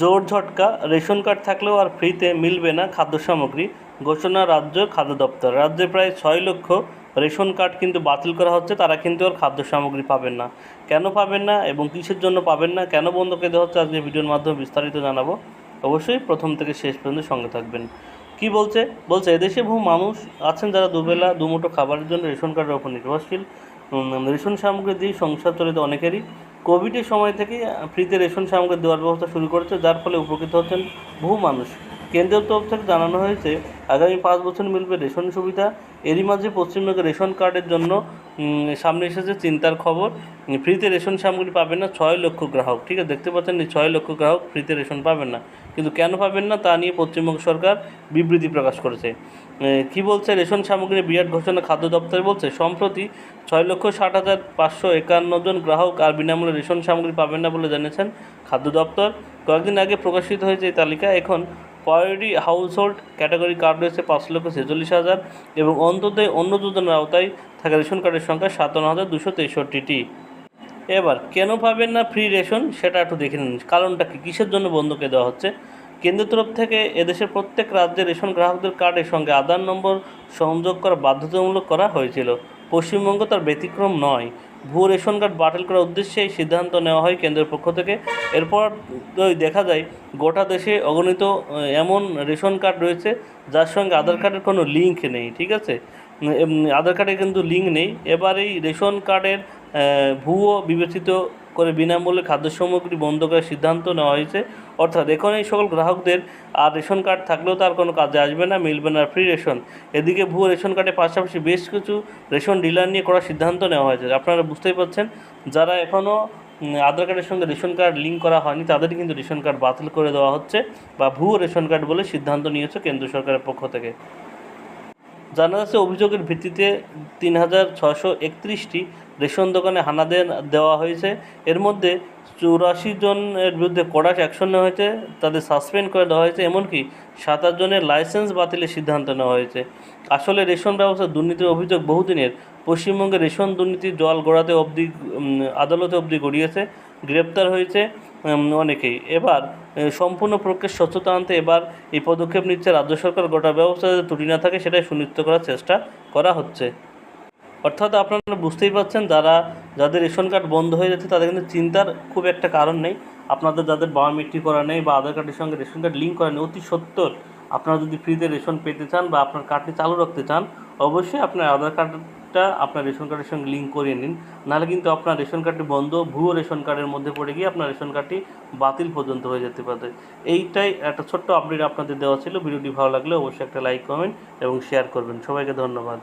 জোর ঝটকা, ration card থাকলেও আর ফ্রিতে মিলবে না খাদ্য সামগ্রী, ঘোষণা রাজ্য খাদ্য দপ্তর। রাজ্যে প্রায় ছয় লক্ষ রেশন কার্ড কিন্তু বাতিল করা হচ্ছে, তারা কিন্তু আর খাদ্য সামগ্রী পাবেন না। কেন পাবেন না এবং কিসের জন্য পাবেন না, কেন বন্ধ করে দেওয়া হচ্ছে, আজকে ভিডিওর মাধ্যমে বিস্তারিত জানাব। অবশ্যই প্রথম থেকে শেষ পর্যন্ত সঙ্গে থাকবেন। কি বলছে? বলছে, এদেশে বহু মানুষ আছেন যারা দুবেলা দুমুঠো খাবারের জন্য রেশন কার্ডের ওপর নির্ভরশীল। রেশন সামগ্রী দিয়ে সংসার চলিত অনেকেরই কোভিডের সময় থেকে ফ্রিতে রেশন সামগ্রী দেওয়ার ব্যবস্থা শুরু করেছে, যার ফলে উপকৃত হচ্ছেন বহু মানুষ। কেন্দ্রের তরফ থেকে জানানো হয়েছে, আগামী পাঁচ বছর মিলবে রেশন সুবিধা। এরই মাঝে পশ্চিমবঙ্গে রেশন কার্ডের জন্য সামনে এসেছে চিন্তার খবর। ফ্রিতে রেশন সামগ্রী পাবেন না ছয় লক্ষ গ্রাহক। ঠিক আছে, দেখতে পাচ্ছেন এই ছয় লক্ষ গ্রাহক ফ্রিতে রেশন পাবেন না। কিন্তু কেন পাবেন না তা নিয়ে পশ্চিমবঙ্গ সরকার বিবৃতি প্রকাশ করেছে। কি বলছে? রেশন সামগ্রী বিরাট ঘোষণা খাদ্য দপ্তর বলছে, সম্প্রতি ছয় লক্ষ ষাট হাজার পাঁচশো একান্ন জন গ্রাহক আর বিনামূল্যে রেশন সামগ্রী পাবেন না বলে জানিয়েছেন খাদ্য দপ্তর। কয়েকদিন আগে প্রকাশিত হয়েছে এই তালিকা। এখন প্রায়োরিটি হাউসহোল্ড ক্যাটাগরি কার্ড রয়েছে পাঁচ লক্ষ ছেচল্লিশ হাজার এবং অন্তদয় অন্য যোজনার আওতায় থাকা রেশন কার্ডের সংখ্যা সাতান্ন হাজার দুশো তেষট্টিটি। এবার, কেন পাবেন না ফ্রি রেশন সেটা একটু দেখে নিন। কারণটা কি? কিসের জন্য বন্ধকে দেওয়া হচ্ছে? কেন্দ্রের তরফ থেকে এদেশের প্রত্যেক রাজ্যের রেশন গ্রাহকদের কার্ডের সঙ্গে আধার নম্বর সংযোগ করা বাধ্যতামূলক করা হয়েছিল। পশ্চিমবঙ্গ তার ব্যতিক্রম নয়। ভুয়ো রেশন কার্ড বাতিল করার উদ্দেশ্যে এই সিদ্ধান্ত নেওয়া হয় কেন্দ্রের পক্ষ থেকে। এরপর দেখা যায়, গোটা দেশে অগণিত এমন রেশন কার্ড রয়েছে, যার সঙ্গে আধার কার্ডের কোনো লিঙ্ক নেই, ঠিক আছে? আধার কার্ডে কিন্তু লিঙ্ক নেই। এবার এই রেশন কার্ডের ভুয়ো বিবেচিত করে বিনামূল্যে খাদ্য সামগ্রী বন্ধ করার সিদ্ধান্ত নেওয়া হয়েছে। অর্থাৎ এখন এই সকল গ্রাহকদের আর রেশন কার্ড থাকলেও তার কোনো কাজে আসবে না, মিলবে না ফ্রি রেশন এদিকে ভুয়ো রেশন কার্ডের পাশাপাশি বেশ কিছু রেশন ডিলার নিয়ে করার সিদ্ধান্ত নেওয়া হয়েছে। আপনারা বুঝতেই পারছেন, যারা এখনও আধার কার্ডের সঙ্গে রেশন কার্ড লিঙ্ক করা হয়নি তাদের কিন্তু রেশন কার্ড বাতিল করে দেওয়া হচ্ছে বা ভুয়ো রেশন কার্ড বলে সিদ্ধান্ত নিয়েছে কেন্দ্র সরকারের পক্ষ থেকে। জানা যাচ্ছে, অভিযোগের ভিত্তিতে তিন হাজার ছশো একত্রিশটি রেশন দোকানে হানা দেওয়া হয়েছে। এর মধ্যে চৌরাশি জনের বিরুদ্ধে কড়া অ্যাকশন নেওয়া হয়েছে, তাদের সাসপেন্ড করে দেওয়া হয়েছে, এমনকি সাতাশ জনের লাইসেন্স বাতিলের সিদ্ধান্ত নেওয়া হয়েছে। আসলে রেশন ব্যবস্থা দুর্নীতির অভিযোগ বহুদিনের। পশ্চিমবঙ্গে রেশন দুর্নীতি জল গড়াতে অবধি আদালতে অবধি গড়িয়েছে, গ্রেপ্তার হয়েছে অনেকেই। এবার সম্পূর্ণ প্রক্রিয়ার স্বচ্ছতা আনতে এবার এই পদক্ষেপ নিচ্ছে রাজ্য সরকার। গোটা ব্যবস্থা যাতে ত্রুটি না থাকে, সেটাই সুনিশ্চিত করার চেষ্টা করা হচ্ছে। অর্থাৎ আপনারা বুঝতেই পারছেন যারা, যাদের রেশন কার্ড বন্ধ হয়ে যাচ্ছে তাদের কিন্তু চিন্তার খুব একটা কারণ নেই। আপনাদের যাদের বায়োমেট্রিক করা নেই বা আধার কার্ডের সঙ্গে রেশন কার্ড লিঙ্ক করা নেই, অতি সত্তর, আপনারা যদি ফ্রিতে রেশন পেতে চান বা আপনার কার্ডটি চালু রাখতে চান, অবশ্যই আপনার আধার কার্ডটা আপনার রেশন কার্ডের সঙ্গে লিঙ্ক করিয়ে নিন। নাহলে কিন্তু আপনার রেশন কার্ডটি বন্ধ, ভুয়ো রেশন কার্ডের মধ্যে পড়ে গিয়ে আপনার রেশন কার্ডটি বাতিল পর্যন্ত হয়ে যেতে পারে। এইটাই একটা ছোট্ট আপডেট আপনাদের দেওয়া ছিল। ভিডিওটি ভালো লাগলে অবশ্যই একটা লাইক কমেন্ট এবং শেয়ার করবেন। সবাইকে ধন্যবাদ।